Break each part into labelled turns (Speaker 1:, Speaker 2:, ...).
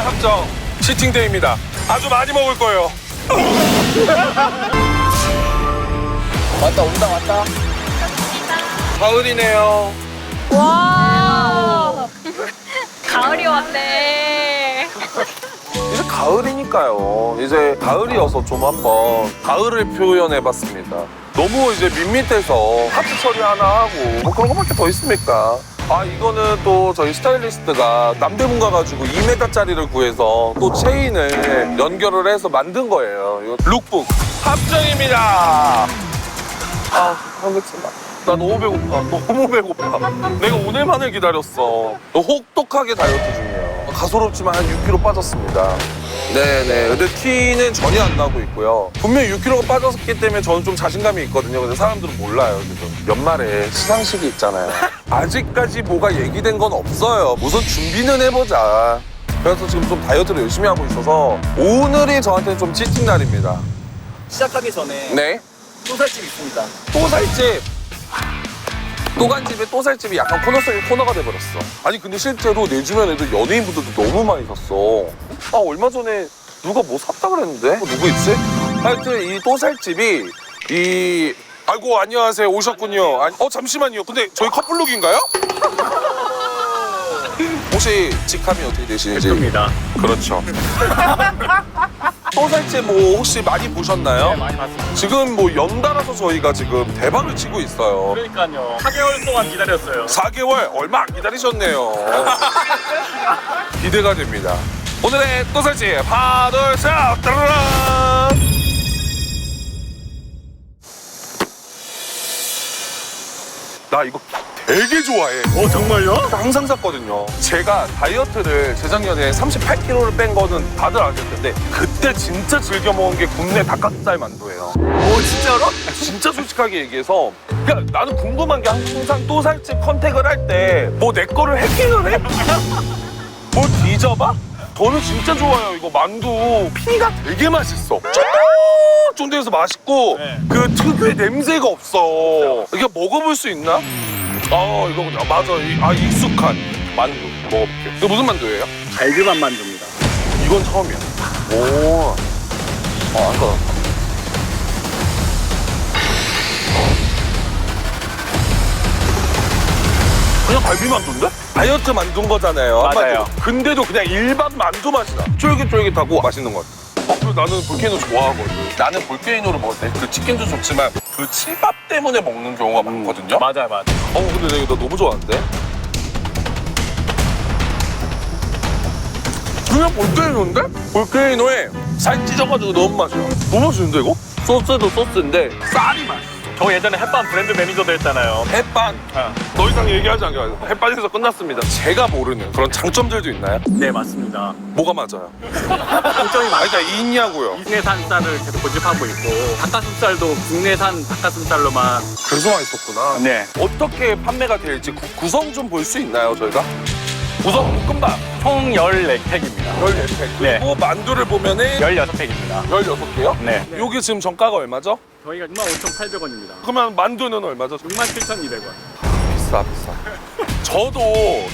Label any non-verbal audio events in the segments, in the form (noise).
Speaker 1: 오늘 합정 치팅데이입니다. 아주 많이 먹을 거예요. (laughs)
Speaker 2: 왔다 온다 왔다.
Speaker 1: 가을이네요.
Speaker 3: 와 (laughs) 가을이 왔네
Speaker 1: 이제 가을이니까요. 이제 가을이어서 좀 한번 가을을 표현해봤습니다. 너무 이제 밋밋해서 하트 처리 하나 하고 뭐 그런 거밖에 더 있습니까? 아 이거는 또 저희 스타일리스트가 남대문 가가지고 2m짜리를 구해서 또 체인을 연결을 해서 만든 거예요. 이거 룩북 합정입니다. 아 하겠습니다. 나 너무 배고파. 너무 배고파. 내가 오늘만을 기다렸어. 혹독하게 다이어트 중이에요. 가소롭지만 한 6kg 빠졌습니다. 네네. 근데 티는 전혀 안 나고 있고요. 분명히 6kg가 빠졌기 때문에 저는 좀 자신감이 있거든요. 근데 사람들은 몰라요, 지금. 연말에 시상식이 있잖아요. 아직까지 뭐가 얘기된 건 없어요. 우선 준비는 해보자. 그래서 지금 좀 다이어트를 열심히 하고 있어서 오늘이 저한테는 좀 치팅 날입니다.
Speaker 2: 시작하기 전에
Speaker 1: 네.
Speaker 2: 소살집 있습니다.
Speaker 1: 또살집 또간집에 또살집이 약간 코너 속의 코너가 돼버렸어 아니 근데 실제로 내 주변에도 연예인분들도 너무 많이 샀어 아 얼마 전에 누가 뭐 샀다 그랬는데 어, 누구 있지? 하여튼 이 또살집이 이 아이고 안녕하세요 오셨군요 아니, 어 잠시만요 근데 저희 커플룩인가요? (laughs) 혹시 직함이 어떻게 되시는지
Speaker 4: 입니다.
Speaker 1: 그렇죠 (laughs) 또살집 뭐 혹시 많이 보셨나요?
Speaker 4: 네, 많이 봤습니다.
Speaker 1: 지금 뭐 연달아서 저희가 지금 대박을 치고 있어요.
Speaker 4: 그러니까요. 4개월 동안 기다렸어요.
Speaker 1: 4개월 얼마 안 기다리셨네요. (laughs) 기대가 됩니다. 오늘의 또살집 하나 둘셋 따라란 나 이거 되게 좋아해.
Speaker 4: 어, 정말요?
Speaker 1: 항상 샀거든요. 제가 다이어트를 재작년에 38kg를 뺀 거는 다들 아실 텐데 그때 진짜 즐겨 먹은 게 국내 닭가슴살 만두예요.
Speaker 2: 오 진짜로?
Speaker 1: 진짜 솔직하게 얘기해서 그러니까 나는 궁금한 게 항상 또 살집 컨택을 할 때 뭐 내 거를 해킹을 해? 뭘 뒤져봐? 저는 진짜 좋아요. 이거 만두 피가 되게 맛있어. 쫀득쫀득해서 맛있고
Speaker 4: 네.
Speaker 1: 그 특유의 냄새가 없어. 이게 먹어볼 수 있나? 아 이거 그냥 맞아. 이- 아 익숙한 만두 먹어볼게요. 이거 무슨 만두예요?
Speaker 4: 갈비만 만듭니다.
Speaker 1: 이건 처음이야. 오. 아, 아까 그냥 갈비 만두인데? 다이어트 만두인 거잖아요.
Speaker 4: 맞아요.
Speaker 1: 한마디로. 근데도 그냥 일반 만두 맛이 나. 쫄깃쫄깃하고 맛있는 것 같아. 어, 그리고 나는 볼케이노 좋아하거든. 나는 볼케이노를 먹을 때 그 치킨도 좋지만 그 칠밥 때문에 먹는 경우가 많거든요.
Speaker 4: 맞아요, 맞아요.
Speaker 1: 어, 근데 내가 이거 너무 좋아하는데? 그냥 볼케이노인데? 볼케이노에 살 찢어가지고 너무 맛이야. 너무 맛있는데, 이거? 소스도 소스인데 쌀이 맛있어.
Speaker 4: 저 예전에 햇반 브랜드 매니저도 했잖아요.
Speaker 1: 햇반.
Speaker 4: 아,
Speaker 1: 더 이상 얘기하지 않겠습니다. 햇반에서 끝났습니다. 제가 모르는 그런 장점들도 있나요?
Speaker 4: 네, 맞습니다.
Speaker 1: 뭐가 맞아요? (laughs)
Speaker 4: 장점이
Speaker 1: 아,
Speaker 4: 많아요.
Speaker 1: 그러니까 있냐고요.
Speaker 4: 국내산 쌀을 계속 고집하고 있고 닭가슴살도 국내산 닭가슴살로만
Speaker 1: 그래서 맛있었구나.
Speaker 4: 네.
Speaker 1: 어떻게 판매가 될지 구, 구성 좀 볼 수 있나요, 저희가? 구성 볶음밥
Speaker 4: 총 14팩입니다.
Speaker 1: 14팩.
Speaker 4: 네.
Speaker 1: 그리고 만두를 보면은
Speaker 4: 16팩입니다.
Speaker 1: 16개요?
Speaker 4: 네.
Speaker 1: 요게 지금 정가가 얼마죠?
Speaker 4: 저희가 65,800원입니다.
Speaker 1: 그러면 만두는 얼마죠?
Speaker 4: 67,200원.
Speaker 1: 비싸 비싸 (laughs) 저도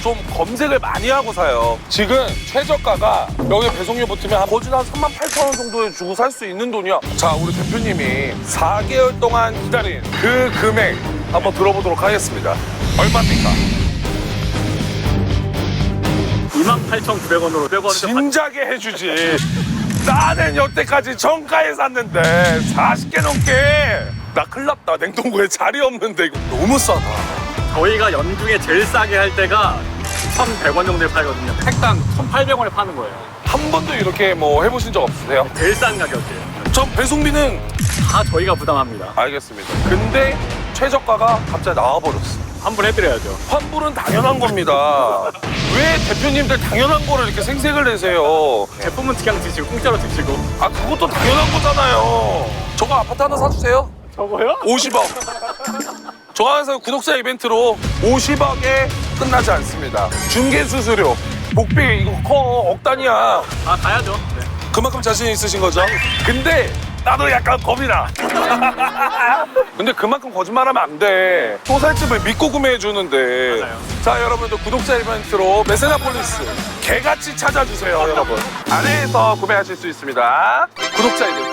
Speaker 1: 좀 검색을 많이 하고 사요 지금 최저가가 여기 배송료 붙으면 한 거진 한 3만 8천 원 정도에 주고 살 수 있는 돈이야 자 우리 대표님이 4개월 동안 기다린 그 금액 한번 들어보도록 하겠습니다 얼마입니까?
Speaker 4: 28,900원으로 100원
Speaker 1: 진작에 해주지 나는 여태까지 정가에 샀는데 40개 넘게 나 큰일 났다 냉동고에 자리 없는데 이거 너무 싸다
Speaker 4: 저희가 연중에 제일 싸게 할 때가 1,100원 정도에 팔거든요. 팩당 1,800원에 파는 거예요.
Speaker 1: 한 번도 이렇게 뭐 해보신 적 없으세요?
Speaker 4: 제일 싼 가격이에요.
Speaker 1: 전 배송비는
Speaker 4: 다 저희가 부담합니다.
Speaker 1: 알겠습니다. 근데 최저가가 갑자기 나와버렸어.
Speaker 4: 환불해드려야죠.
Speaker 1: 환불은 당연한 겁니다. 왜 대표님들 당연한 거를 이렇게 생색을 내세요?
Speaker 4: 제품은 그냥 드시고 공짜로 드시고.
Speaker 1: 아 그것도 당연한 거잖아요. 저거 아파트 하나 사주세요.
Speaker 4: 저거요?
Speaker 1: 50억. 저 항상 구독자 이벤트로 50억에 끝나지 않습니다. 중개 수수료, 복비 이거 커억 단위야.
Speaker 4: 아 가야죠. 네.
Speaker 1: 그만큼 자신 있으신 거죠? 근데 나도 약간 겁이 나. (laughs) 근데 그만큼 거짓말하면 안 돼. 소살집을 믿고 구매해 주는데.
Speaker 4: 맞아요.
Speaker 1: 자 여러분들 구독자 이벤트로 메세나폴리스 개같이 찾아주세요, 여러분. 안에서 구매하실 수 있습니다. 구독자 이름.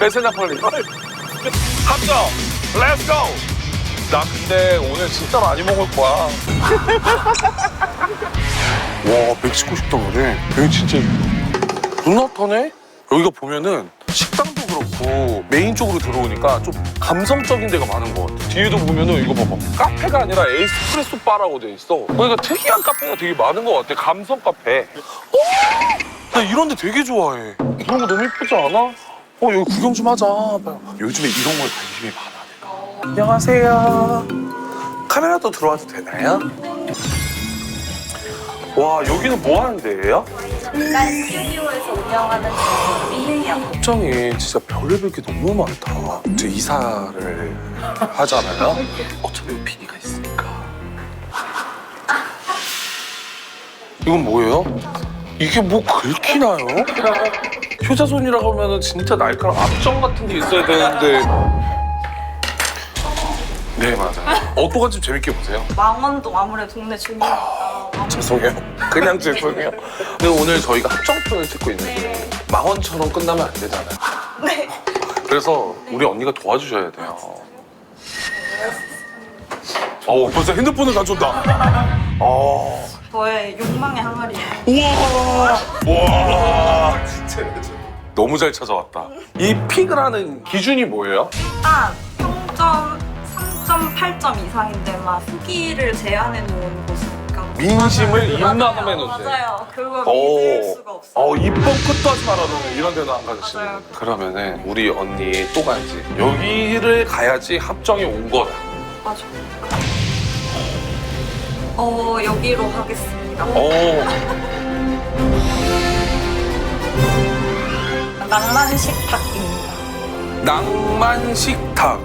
Speaker 1: 메세나 폴리. 합정, 렛츠고! 나 근데 오늘 진짜 많이 먹을 거야. (laughs) 와, 멕시코 식당이네. 여기 진짜 존나 터네? 여기가 보면은 식당도 그렇고 메인 쪽으로 들어오니까 좀 감성적인 데가 많은 것 같아. 뒤에도 보면은 이거 봐봐. 카페가 아니라 에스프레소 바라고 돼 있어. 그러니까 특이한 카페가 되게 많은 것 같아. 감성 카페. 어? 나 이런 데 되게 좋아해. 이런 거 너무 예쁘지 않아? 어, 여기 구경 좀 하자. 요즘에 이런 거에 관심이 많아, 내가. 안녕하세요. 카메라도 들어와도 되나요? 와, 여기는 뭐 하는 데예요?
Speaker 3: 잠깐 스튜디오에서 운영하는 미행이야.
Speaker 1: 걱정이 진짜 별의별 게 너무 많다. 이제 이사를 하잖아요. 어차피 PD가 있으니까. 이건 뭐예요? 이게 뭐 긁히나요? 효자손이라고 하면은 진짜 날카로운 앞정 같은 게 있어야 되는데. 네, 맞아요. 어떠한 집 재밌게 보세요.
Speaker 5: 망원동 아무래도 동네 주민이니까
Speaker 1: 죄송해요. 그냥 죄송해요. 근데 오늘 저희가 합정편을 찍고 있는데 망원처럼 끝나면 안 되잖아요.
Speaker 5: 네.
Speaker 1: 그래서 우리 언니가 도와주셔야 돼요. 어, 벌써 핸드폰을 가져온다. 어.
Speaker 5: 저의 욕망의 항아리예요.
Speaker 1: 우와. 와. 진짜. 너무 잘 찾아왔다. 이 픽을 하는 기준이 뭐예요?
Speaker 5: 일단 평점 3.8점 이상인 데만 후기를 제한해 놓은 곳이니까
Speaker 1: 민심을. 입나감해 놓으세요.
Speaker 5: 맞아요. 그걸
Speaker 1: 오.
Speaker 5: 믿을 수가 없어요.
Speaker 1: 어, 입법 끝도 하지 말아놓는 이런 데는 안 가주시는
Speaker 5: 맞아요.
Speaker 1: 그러면은 우리 언니 또 가야지. 여기를 가야지 합정이 온 거다.
Speaker 5: 맞아. 어 여기로 하겠습니다.
Speaker 1: 어. (laughs)
Speaker 5: 낭만 식탁입니다.
Speaker 1: 낭만 식탁.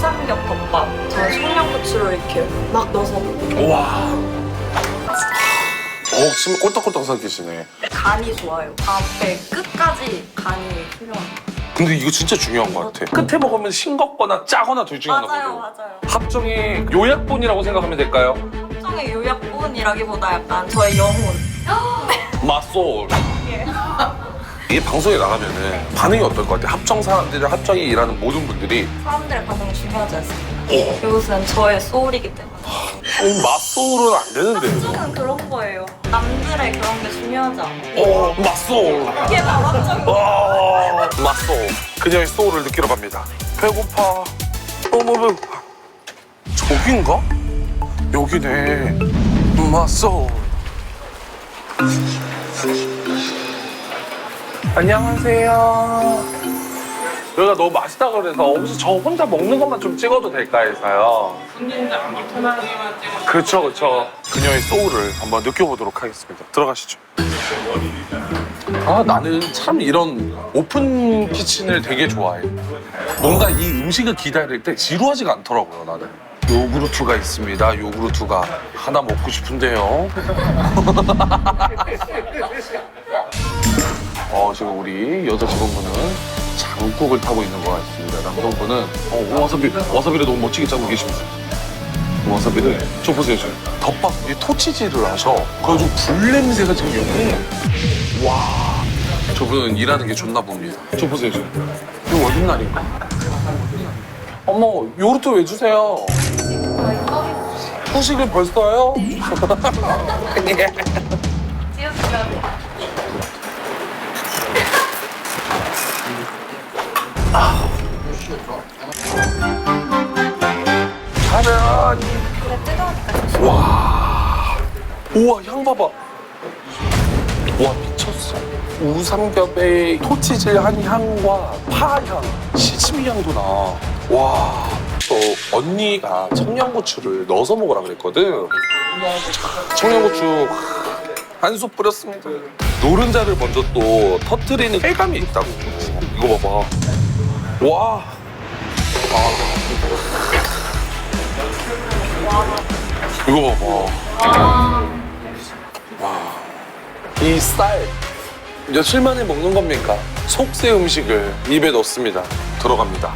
Speaker 5: 삼겹 덮밥. 저는 청양고추를 이렇게 막 넣어서 먹어요.
Speaker 1: 와. 어, 지금 꼴딱꼴딱 삼키시네.
Speaker 5: 간이 좋아요. 앞에 끝까지 간이 훌륭합니다.
Speaker 1: 근데 이거 진짜 중요한 것 같아. 끝에 먹으면 싱겁거나 짜거나 둘 중에
Speaker 5: 맞아요,
Speaker 1: 하나거든.
Speaker 5: 맞아요.
Speaker 1: 합정이 요약본이라고 생각하면 될까요?
Speaker 5: 합정의 요약본이라기보다 약간 저의 영혼. (gasps)
Speaker 1: 맛소.
Speaker 5: 예.
Speaker 1: 이게 방송에 나가면은 반응이 어떨 것 같아? 합정 사람들이 합정에 일하는 모든 분들이
Speaker 5: 사람들의 반응이 중요하지 않습니까?
Speaker 1: 어,
Speaker 5: 이것은 저의 소울이기 때문에.
Speaker 1: 어, 맛소는 안 되는데.
Speaker 5: 합정은 그런 거예요. 남들의 그런 게 중요하지 않아요.
Speaker 1: 어, 맛소.
Speaker 5: 이게 바로 합정이에요.
Speaker 1: 와, 맛소. 그녀의 소울을 느끼러 갑니다. 배고파. 너무 배고파. 저긴가? 여기네. 맛소. 안녕하세요. 여기가 너무 맛있다 그래서 혹시 저 혼자 먹는 것만 좀 찍어도 될까 해서요. 손님들 안 불편하게만 찍어. 그렇죠, 그렇죠. 그녀의 소울을 한번 느껴보도록 하겠습니다. 들어가시죠. 아 나는 참 이런 오픈 키친을 되게 좋아해. 뭔가 이 음식을 기다릴 때 지루하지가 않더라고요 나는. 요구르트가 있습니다. 요구르트가 하나 먹고 싶은데요. (laughs) 어 지금 우리 여자 직원분은 장국을 타고 있는 것 같습니다. 남성분은 어 와사비 와사비를 너무 멋지게 짜고 계십니다. 와사비를 저 보세요 지금 덮밥 이 토치질을 하셔. 그래가지고 불 냄새가 지금 여기 와 저분 일하는 게 좋나 봅니다. 저 보세요 지금 이거 월급 날인가? 어머 요구르트 왜 주세요? 후식을 벌써요? (laughs) 와. 우와 향 봐봐. 와 미쳤어. 우삼겹의 토치질 한 향과 파향 시치미 향도 나 와 저 언니가 청양고추를 넣어서 먹으라 그랬거든. 청양고추 한솥 뿌렸습니다. 노른자를 먼저 또 터트리는 쾌감이 있다고. 이거 봐봐. 와 이거 봐봐. 이 쌀. 며칠 만에 먹는 겁니까? 속세 음식을 입에 넣습니다. 들어갑니다.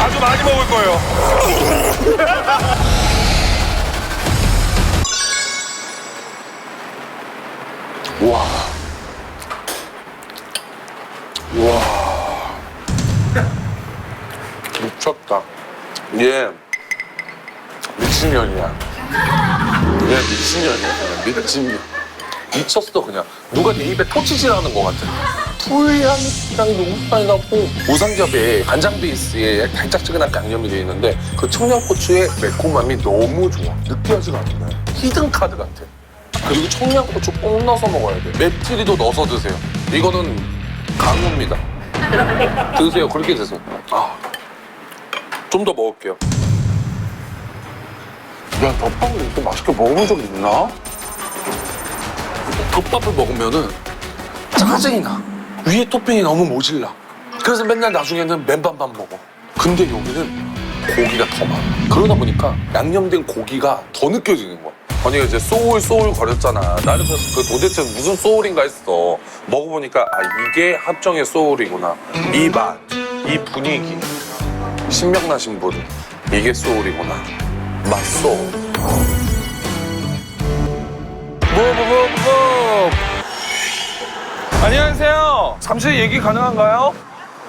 Speaker 1: 아주 많이 먹을 거예요. (laughs) 와. 와. 얘 미친년이야. 얘 미친년이야. 그냥 미친년. 미쳤어 그냥. 누가 내 입에 토치질하는 것 같아. 풀향이 너무 많이 나고 오삼겹에 간장 베이스에 달짝지근한 양념이 되어 있는데 그 청양고추의 매콤함이 너무 좋아. 느끼하지가 않네. 히든 카드 같아. 그리고 청양고추 꼭 넣어서 먹어야 돼. 메트리도 넣어서 드세요. 이거는 강호입니다. 드세요. 그렇게 드세요. 아, 좀 더 먹을게요. 야, 덮밥을 이렇게 맛있게 먹어본 적 있나? 덮밥을 먹으면은 짜증이 나. 위에 토핑이 너무 모질라. 그래서 맨날 나중에는 맨밥만 먹어. 근데 여기는 고기가 더 많아. 그러다 보니까 양념된 고기가 더 느껴지는 거야. 언니가 이제 소울 소울 거렸잖아. 나는 그래서 그 도대체 무슨 소울인가 했어. 먹어보니까 아 이게 합정의 소울이구나. 이 맛, 이 분위기. 신명나신 분 이게 소울이구나. 맛소. 뭐뭐뭐뭐 안녕하세요. 잠시 얘기 가능한가요?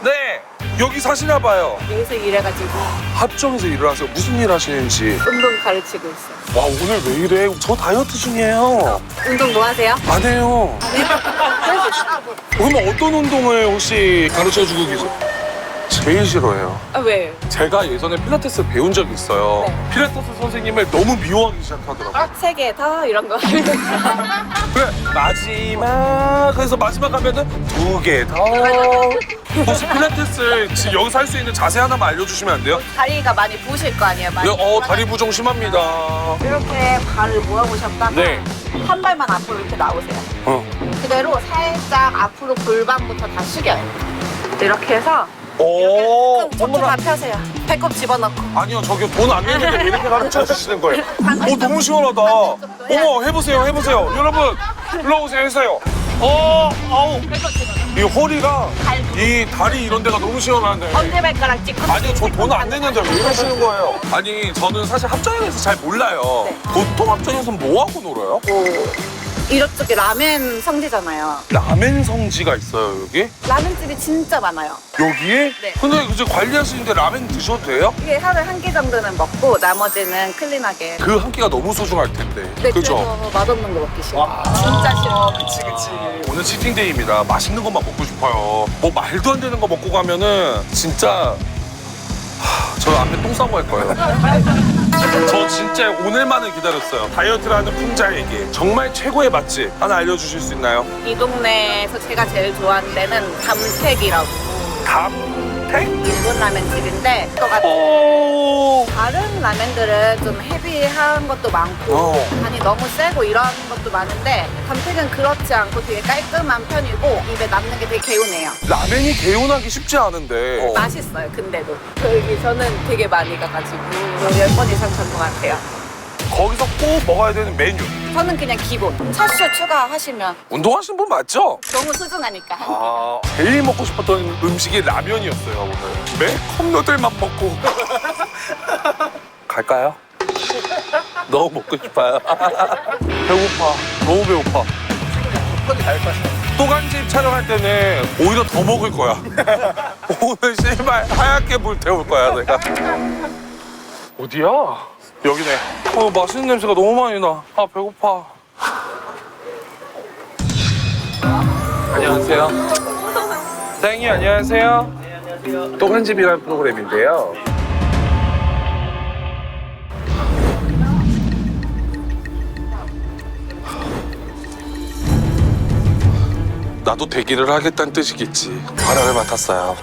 Speaker 1: 네. 여기 사시나 봐요.
Speaker 5: 여기서 일해가지고
Speaker 1: 합정에서 일을 하세요. 무슨 일 하시는지.
Speaker 5: 운동 가르치고 있어요.
Speaker 1: 와 오늘 왜 이래? 저 다이어트 중이에요.
Speaker 5: 운동 뭐 하세요?
Speaker 1: 안 해요. 그러면 어떤 운동을 혹시 가르쳐 주고 계세요? 제일 싫어해요.
Speaker 5: 아 왜?
Speaker 1: 제가 예전에 필라테스 배운 적이 있어요.
Speaker 5: 네.
Speaker 1: 필라테스 선생님을 너무 미워하기 시작하더라고요.
Speaker 5: 세개더 이런 거. (laughs)
Speaker 1: 그래 마지막 그래서 마지막 하면은 두 개 더. 혹시 필라테스 지금 여기서 할 수 있는 자세 하나만 알려주시면 안 돼요?
Speaker 5: 다리가 많이 부으실 거 아니에요? 많이.
Speaker 1: 어 다리 부종 심합니다.
Speaker 5: 이렇게 발을 모아보셨다가
Speaker 1: 네.
Speaker 5: 한 발만 앞으로 이렇게 나오세요.
Speaker 1: 어.
Speaker 5: 그대로 살짝 앞으로 골반부터 다 숙여요. 이렇게 해서
Speaker 1: 오.
Speaker 5: 그럼 저도 다 펴세요. 배꼽 집어넣고.
Speaker 1: 아니요, 저기 돈 안 내는데 왜 이렇게 가르쳐 주시는 거예요? 오, 너무 시원하다. 어머, 해보세요, 해보세요. 여러분, 일로 오세요, 해세요. 어, 아우. 이 허리가, 이 다리 이런 데가 너무 시원한데.
Speaker 5: 엄지발가락 찍고.
Speaker 1: 아니요, 저 돈 안 내는데 왜 이러시는 거예요? 아니, 저는 사실 합정에 대해서 잘 몰라요. 보통 합정에서 뭐 하고 놀아요?
Speaker 5: 뭐 이쪽에 라멘 성지잖아요.
Speaker 1: 라멘 성지가 있어요, 여기?
Speaker 5: 라멘집이 진짜 많아요.
Speaker 1: 여기에?
Speaker 5: 네.
Speaker 1: 근데 이제 관리하시는데 라멘 드셔도 돼요?
Speaker 5: 이게 하루에 한 끼 정도는 먹고 나머지는 클린하게.
Speaker 1: 그 한 끼가 너무 소중할 텐데.
Speaker 5: 네,
Speaker 1: 그죠?
Speaker 5: 그래서 맛없는 거 먹기 싫어. 진짜 싫어.
Speaker 1: 그치 그치 오늘 치팅데이입니다 맛있는 것만 먹고 싶어요 뭐 말도 안 되는 거 먹고 가면은 진짜 하, 저 앞에 똥 싸고 할 거예요. 저 진짜 오늘만을 기다렸어요. 다이어트를 하는 풍자에게 정말 최고의 맛집 하나 알려주실 수 있나요?
Speaker 5: 이 동네에서 제가 제일 좋아하는 데는 담택이라고.
Speaker 1: 담 택?
Speaker 5: 일본 또 같은
Speaker 1: 오
Speaker 5: 다른 라면들은 좀 헤비한 것도 많고
Speaker 1: 어.
Speaker 5: 간이 너무 세고 이런 것도 많은데 담택은 그렇지 않고 되게 깔끔한 편이고 입에 남는 게 되게 개운해요.
Speaker 1: 라멘이 개운하기 쉽지 않은데
Speaker 5: 맛있어요. 근데도 여기 저는 되게 많이 가가지고 열번 이상 간것 같아요.
Speaker 1: 거기서 꼭 먹어야 되는 메뉴
Speaker 5: 저는 그냥 기본 차슈 추가하시면
Speaker 1: 운동하시는 분 맞죠?
Speaker 5: 너무 소중하니까.
Speaker 1: 아, 제일 먹고 싶었던 음식이 라면이었어요, 오늘. 매콤 누들만 먹고. (laughs) 갈까요? 너무 먹고 싶어요. (laughs) 배고파. 너무 배고파. 또간집 촬영할 때는 오히려 더 먹을 거야. (laughs) 오늘 씨발 하얗게 불 태울 거야, 내가. 어디야? 여기네. 어, 맛있는 냄새가 너무 많이 나. 아, 배고파. 안녕하세요. 사장님 안녕하세요. 네 안녕하세요. 또간집이라는 프로그램인데요. 나도 대기를 하겠다는 뜻이겠지. 바람을 맡았어요.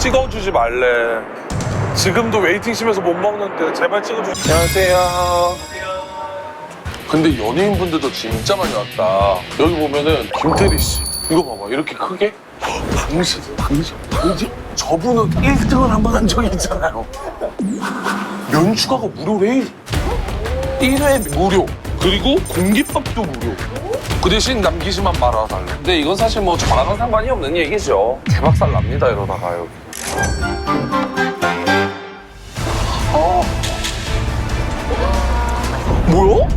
Speaker 1: 찍어주지 말래. 지금도 웨이팅심에서 못 먹는데 제발 찍어주세요. 안녕하세요. 근데 연예인분들도 진짜 많이 왔다. 여기 보면은 김태리 씨. 이거 봐봐. 이렇게 크게. 당신, 당신, 당신. 저분은 1등을 한 번 한 적이 있잖아요. 면추가가 무료래. 1회 무료. 그리고 공깃밥도 무료. 그 대신 남기시만 말아달래. 근데 이건 사실 뭐 저랑은 상관이 없는 얘기죠. 개박살 납니다, 이러다가 여기. 어. 뭐야?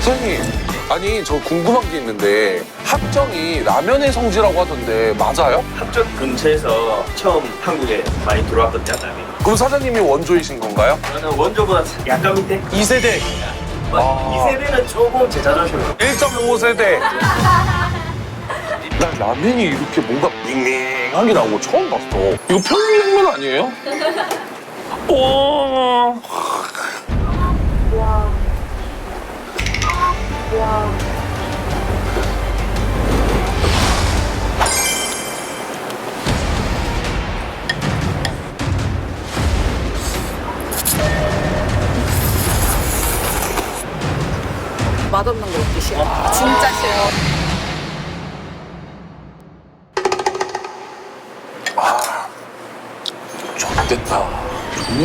Speaker 1: 선생님, 아니 저 궁금한 게 있는데 합정이 라면의 성지라고 하던데 맞아요?
Speaker 6: 합정 근처에서 처음 한국에 많이 들어왔던 짜장면.
Speaker 1: 그럼 사장님이 원조이신 건가요?
Speaker 6: 저는 원조보다 약간 밑에
Speaker 1: 2세대.
Speaker 6: 2세대는 뭐, 아. 조금 제 자존심
Speaker 1: 1.5세대. 나 라면이 이렇게 뭔가 밍밍하게 나온 거 처음 봤어. 이거 평양냉면 아니에요? (laughs) 오.
Speaker 5: 맛없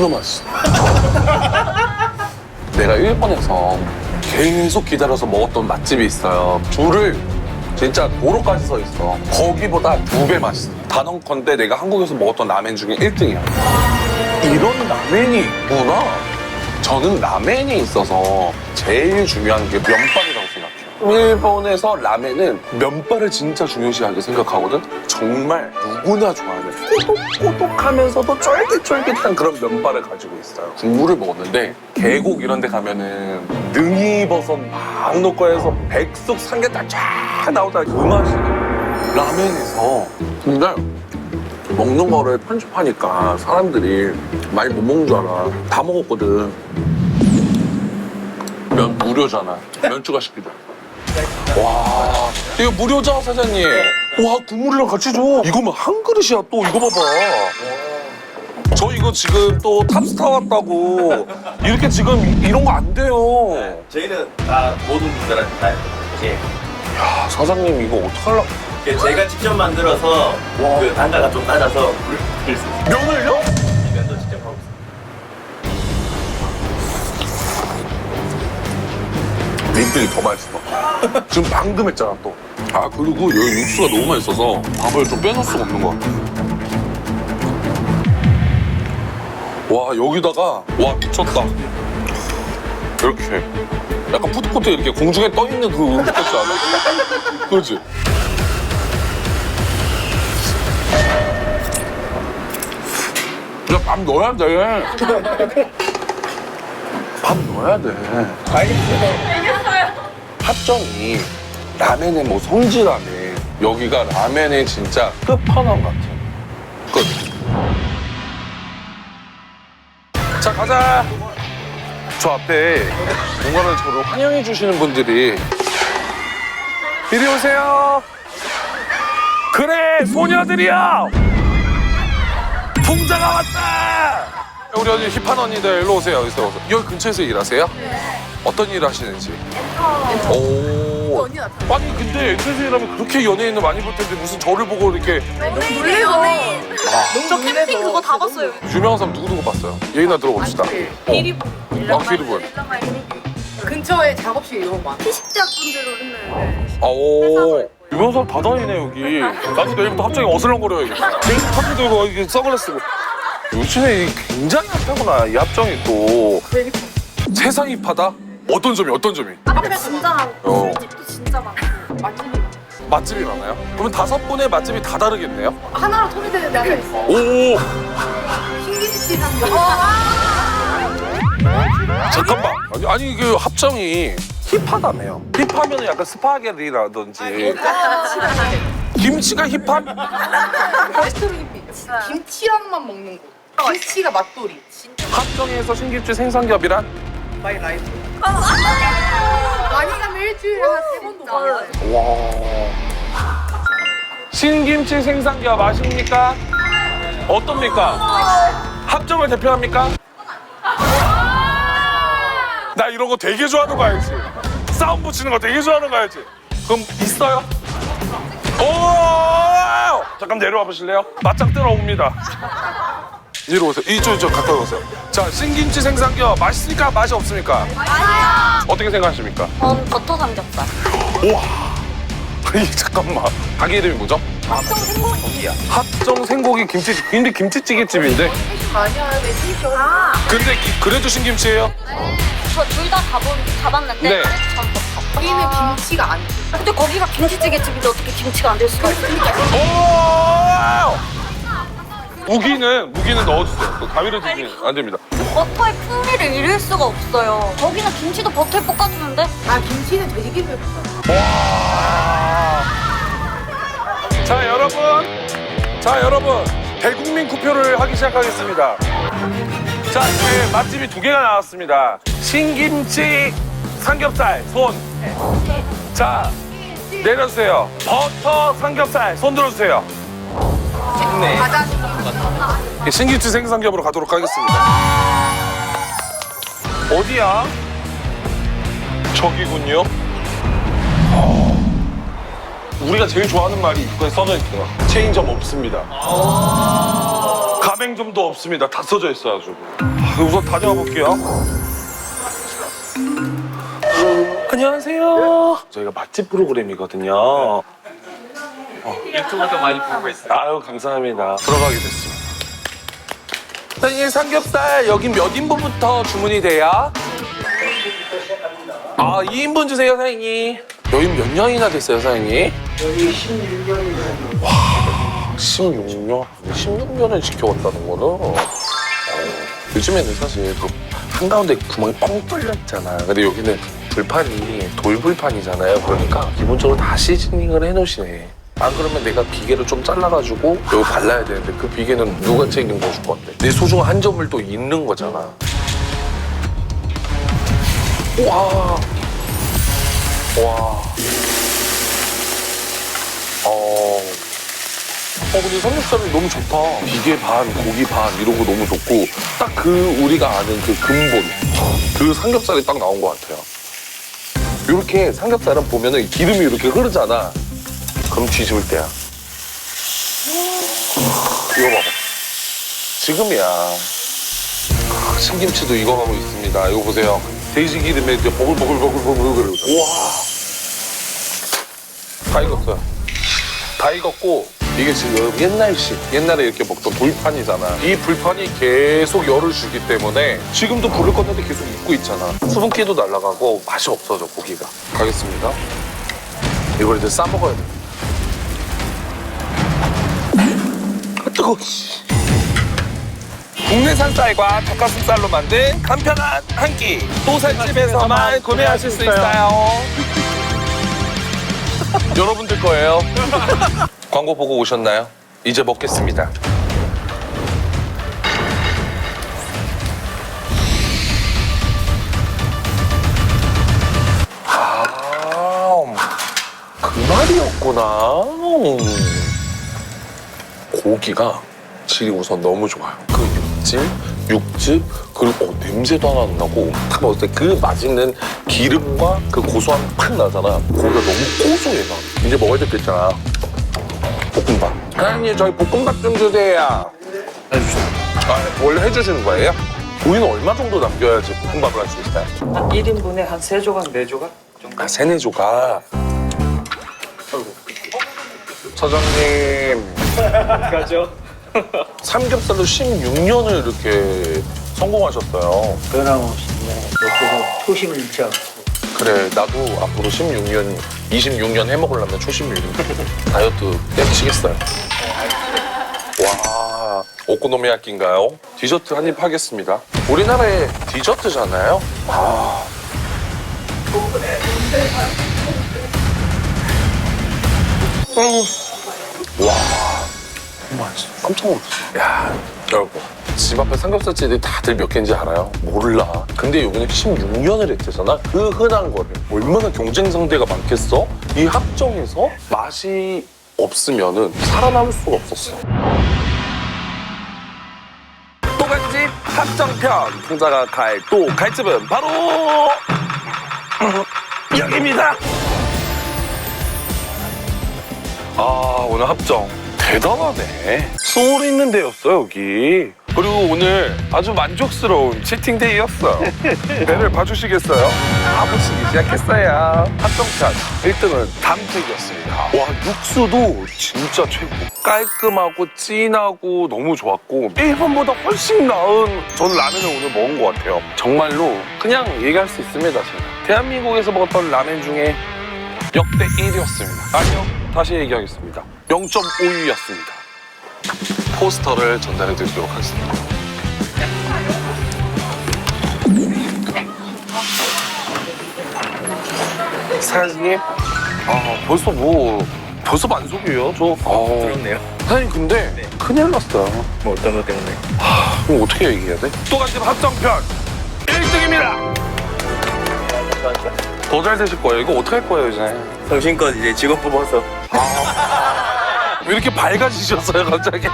Speaker 1: 맛있어. (laughs) 내가 일본에서 계속 기다려서 먹었던 맛집이 있어요. 줄을 진짜 도로까지 서 있어. 거기보다 두 배 맛있어. 단언컨대 내가 한국에서 먹었던 라멘 중에 1등이야. 이런 라멘이 있구나. 저는 라멘이 있어서 제일 중요한 게 생각해요. 일본에서 라멘은 면발을 진짜 중요시하게 생각하거든. 정말 누구나 좋아하는 꼬독꼬독하면서도 쫄깃쫄깃한 그런 면발을 가지고 있어요. 국물을 먹었는데 계곡 이런 데 가면은 능이버섯 막 넣고 해서 백숙 삼계탕 쫙 나오다 그 맛이 라멘에서 근데 먹는 거를 편집하니까 사람들이 많이 못 먹는 줄 알아. 다 먹었거든. 면 무료잖아. 면 추가 시키자. 와, 이거 무료죠, 사장님? 와, 국물이랑 같이 줘. 이거면 한 그릇이야, 또. 이거 봐봐. 저 이거 지금 또 탑스타 왔다고. 이렇게 지금 이런 거 안 돼요.
Speaker 6: 저희는 다 모든 분들한테 다 이렇게
Speaker 1: 야, 사장님 이거 어떡하려.
Speaker 6: 제가 직접 만들어서 그 단가가 좀 낮아서.
Speaker 1: 면을요? 립들이 더 맛있어. 지금 방금 했잖아, 또. 아, 그리고 여기 육수가 너무 맛있어서 밥을 좀 빼놓을 수가 없는 것 같아. 와, 여기다가, 와, 미쳤다. 이렇게. 약간 푸드코트 이렇게 공중에 떠 있는 그 음식 같지 않아? 그렇지? 야, 밥 넣어야 돼. (laughs) 밥 넣어야 돼. 합정이 라멘의 뭐 성지라멘 여기가 라멘의 진짜 끝판왕 같아. 끝. 자 가자! 저 앞에 뭔가를 저를 환영해 주시는 분들이 이리 오세요! 그래 소녀들이야! 풍자가 왔다 우리 언니 힙한 언니들 일로 오세요 여기 오세요 여기 근처에서 일하세요? 어떤 일 하시는지 오. 아니 근데 엔터테인이라면 그렇게 연예인을 많이 볼 텐데 무슨 저를 보고 이렇게
Speaker 3: 놀래 연예인. 저 캠핑 그거 다 봤어요.
Speaker 1: 유명한 사람 누구 누구 봤어요? 얘기나 들어봅시다. 어, 피리볼.
Speaker 5: 근처에 작업실 이런 거 많아.
Speaker 3: 피식대학 분들 오는
Speaker 1: 아, 오. 유명한 사람 다 다니네 여기. 나도 내일부터 합정에 어슬렁거려야겠다. 내일 커피 들고 이게 선글라스 쓰고. 요즘에 이 굉장히 핫하구나 이 합정이 또. 세상이 힙하다? 어떤 점이 어떤 점이?
Speaker 3: 앞에 진짜 많고
Speaker 1: 어.
Speaker 3: 술집도 진짜 많고 맛집이
Speaker 1: 맛집이 많아요? 그러면 다섯 분의 맛집이 다 다르겠네요?
Speaker 5: 하나로 통일되는 데가 있어.
Speaker 1: 오.
Speaker 5: 흰김치 삼겹.
Speaker 1: 잠깐만. 아니, 아니 그 합정이 힙하다며요. 힙하면 약간 스파게티라든지. 김치가 힙한?
Speaker 5: 레스토랑 김치. 김치랑만 먹는 곳. 김치가 맛돌이.
Speaker 1: 합정에서 신김치 생삼겹이란?
Speaker 5: 마이 라이프. 많이 가면 일주일에 한 세 번도 많이 가요.
Speaker 1: 와. 신김치 생삼겹 아십니까? 어떻습니까? 합정을 대표합니까? 나 이런 거 되게 좋아하는 거 알지? 싸움 붙이는 거 되게 좋아하는 거 알지? 그럼 있어요? 오! 잠깐 내려와 보실래요? 맞짱 뜨러 옵니다. 이리 오세요. 이쪽 이쪽 가까이 오세요. 자, 신김치 생삼겹 맛있습니까? 맛이 없습니까?
Speaker 3: 아니야.
Speaker 1: 어떻게 생각하십니까?
Speaker 3: 전 버터 삼겹살.
Speaker 1: 우와. (laughs) 아니 잠깐만. 가게 이름이 뭐죠?
Speaker 3: 합정 생고기야.
Speaker 1: 합정 생고기 김치집. 근데 김치찌개 집인데.
Speaker 5: 아니야, 내 김치
Speaker 3: 아,
Speaker 1: 근데 기- 그래도 신김치예요?
Speaker 3: 저둘 다 가본 가봤는데
Speaker 1: 네.
Speaker 3: 전 버터.
Speaker 5: 여기는 김치가 안 돼.
Speaker 3: 근데 거기가 김치찌개 집인데 어떻게 김치가 안 될 수가 있어?
Speaker 1: 오! 무기는 무기는 넣어주세요. 그 가위를 드시면 안 됩니다.
Speaker 3: 버터의 풍미를 잃을 수가 없어요. 거기는 김치도 버터에 볶아주는데?
Speaker 5: 아 김치는 볶아.
Speaker 1: 와. 자 여러분, 자 여러분 대국민 구표를 하기 시작하겠습니다. 자 이제 맛집이 두 개가 나왔습니다. 신김치 삼겹살 손. 자 내려주세요. 버터 삼겹살 손 들어주세요.
Speaker 2: 네.
Speaker 5: 과자
Speaker 1: 예, 신김치 생삼겹으로 가도록 하겠습니다. 어디야? 저기군요. 어, 우리가 제일 좋아하는 말이 입구에 써져 있어요. 체인점 없습니다. 가맹점도 없습니다. 다 써져 있어가지고. 아, 우선 다녀와 볼게요. 안녕하세요. 저희가 맛집 프로그램이거든요.
Speaker 4: 유튜브도 많이 보고 있어요.
Speaker 1: 아유 감사합니다. 들어가게 됐습니다. 사장님 삼겹살 여기 몇 인분부터 주문이 돼요? 아 2인분 주세요 사장님. 여기 몇 년이나 됐어요 사장님? 여기 16년이나. 와 16년? 16년을 지켜왔다는 거는 어, 요즘에는 사실 그 한가운데 구멍이 뻥 뚫려 있잖아. 근데 여기는 불판이 돌불판이잖아요. 그러니까 기본적으로 다 시즈닝을 해놓으시네. 안 그러면 내가 비계를 좀 잘라가지고 여기 발라야 되는데 그 비계는 누가 책임져 줄 건데? 내 소중한 한 점을 또 잃는 거잖아. 와. 와. 어. 어, 근데 삼겹살이 너무 좋다. 비계 반, 고기 반, 이런 거 너무 좋고, 딱 그 우리가 아는 그 근본, 그 삼겹살이 딱 나온 것 같아요. 이렇게 삼겹살은 보면은 기름이 이렇게 흐르잖아. 그럼 뒤집을 때야. 이거 봐봐. 지금이야. 아, 신김치도 익어가고 있습니다. 이거 보세요. 돼지 기름에 이제 보글보글보글보글. 우와. 다 익었어요. 다 익었고 이게 지금 옛날식 옛날에 이렇게 먹던 돌판이잖아 이 불판이 계속 열을 주기 때문에 지금도 불을 껐는데 계속 익고 있잖아 수분기도 날아가고 맛이 없어져 고기가 가겠습니다 이걸 이제 싸 먹어야 돼 뜨거워 씨. 국내산 쌀과 닭가슴살로 만든 간편한 한 끼 또살집에서만 구매하실 수 있어요 (laughs) 여러분들 거예요 (laughs) 광고 보고 오셨나요? 이제 먹겠습니다. 아, 그 말이었구나. 고기가 질이 우선 너무 좋아요. 그 육질, 육즙, 그리고 어, 냄새도 하나 안 나고 딱 먹을 때 그 맛있는 기름과 그 고소함이 팍 나잖아. 고기가 너무 고소해 나. 이제 먹어야 될게 있잖아. 볶음밥. 사장님 저희 볶음밥 좀 주세요. 해주세요. 아, 원래 해주시는 거예요? 우리는 얼마 정도 남겨야지 볶음밥을 할 수 있어요?
Speaker 7: 한 1인분에 한 3조각, 4조각 정도?
Speaker 1: 아, 세네 조각. 사장님,
Speaker 7: 가죠.
Speaker 1: 삼겹살로 16년을 이렇게 성공하셨어요.
Speaker 7: 변함없이 네. 옆에서 초심을 잃지 않고
Speaker 1: 그래, 나도 앞으로 16년, 26년 해먹으려면 초심을 잃는 다이어트 때치겠어요. 와, 오코노미야끼인가요? 디저트 한 입 하겠습니다. 우리나라의 디저트잖아요. 아. 음. 와, 맛있어. 깜짝 놀랐어. 야, 여러분. 집 앞에 삼겹살집이 다들 몇 개인지 알아요? 몰라. 근데 여기는 16년을 했대잖아. 그 흔한 거를. 얼마나 경쟁 상대가 많겠어? 이 합정에서 맛이 없으면은 살아남을 수가 없었어. 또갈집 합정편. 풍자가 갈 또 갈집은 바로 여기입니다. 아 오늘 합정 대단하네. 소울 있는 데였어 여기. 그리고 오늘 아주 만족스러운 치팅데이였어요. (laughs) 배를 봐주시겠어요? 아부치기 시작했어요. 합정찬 1등은 담택이었습니다. 와 육수도 진짜 최고. 깔끔하고 진하고 너무 좋았고 1번보다 훨씬 나은 저는 라면을 오늘 먹은 것 같아요. 정말로 그냥 얘기할 수 있습니다. 제가. 대한민국에서 먹었던 라면 중에 역대 1위였습니다. 아니요, 다시 얘기하겠습니다. 0.5위였습니다. 포스터를 전달해 드리도록 하겠습니다. 사장님, 아, 벌써 뭐, 벌써 만속이에요, 저. 아,
Speaker 6: 그렇네요.
Speaker 1: 사장님, 근데 큰일 났어요.
Speaker 6: 뭐 어떤 것 때문에?
Speaker 1: 그럼 어떻게 얘기해야 돼? 또간집 합정편 1등입니다! 더 잘 되실 거예요. 이거 어떻게 할 거예요, 이제?
Speaker 6: 성심껏 이제 직원 뽑아서
Speaker 1: 왜 이렇게 밝아지셨어요, 갑자기?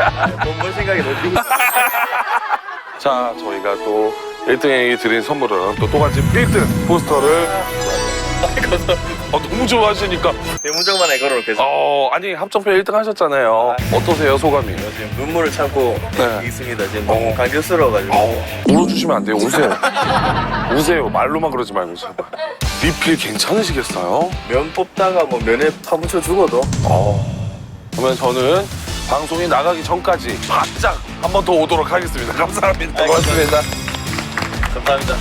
Speaker 6: 돈벌 생각이 못 들고 (laughs)
Speaker 1: 자, 저희가 또 1등에게 드린 선물은 또 또간집 1등 포스터를. (laughs) 아, 너무 좋아하시니까.
Speaker 6: 대문짝만에 걸어놓고 계속
Speaker 1: 어, 아니, 합정편 1등 하셨잖아요. 어떠세요, 소감이?
Speaker 6: 지금 눈물을 참고
Speaker 1: 네.
Speaker 6: 있습니다. 지금 너무
Speaker 1: 어.
Speaker 6: 감격스러워가지고
Speaker 1: 어, 울어주시면 안 돼요. 우세요. 우세요. 말로만 그러지 말고. 제발. 리필 괜찮으시겠어요?
Speaker 6: 면 뽑다가 뭐 면에 파묻혀 죽어도
Speaker 1: 어. 그러면 저는 방송이 나가기 전까지 바짝 한 번 더 오도록 하겠습니다. 감사합니다. 고맙습니다.
Speaker 6: 감사합니다.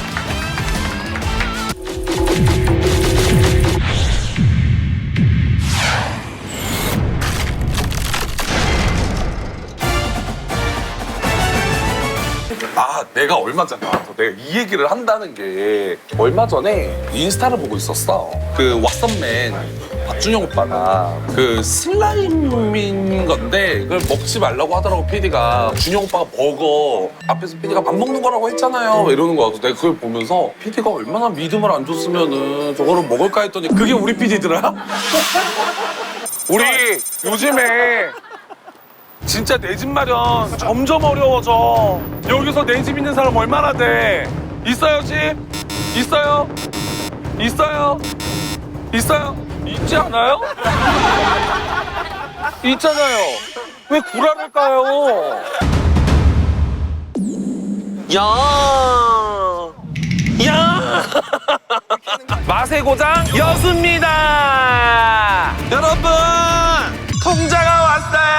Speaker 1: 내가 얼마 전에 와서 내가 이 얘기를 한다는 게 얼마 전에 인스타를 보고 있었어. 그 왓썸맨 박준영 오빠가 그 슬라임인 건데 그걸 먹지 말라고 하더라고 PD가. 준영 오빠가 버거 앞에서 PD가 밥 먹는 거라고 했잖아요. 이러는 거야. 그래서 내가 그걸 보면서 PD가 얼마나 믿음을 안 줬으면은 저거를 먹을까 했더니 그게 우리 PD더라. (laughs) 우리 요즘에 진짜 내 집 마련 점점 어려워져. 여기서 내 집 있는 사람 얼마나 돼? 있어요, 집? 있어요? 있어요? 있어요? 있지 않아요? 있잖아요. 왜 구라를 까요? 야! 야! 맛의 고장 여수입니다! 여러분! 통자가 왔어요!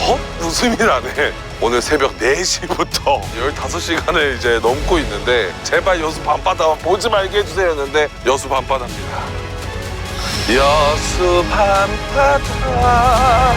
Speaker 1: 어? 웃음이 나네. 오늘 새벽 4시부터 15시간을 이제 넘고 있는데 제발 여수 밤바다 보지 말게 해주세요 했는데 여수 밤바다입니다. 여수 밤바다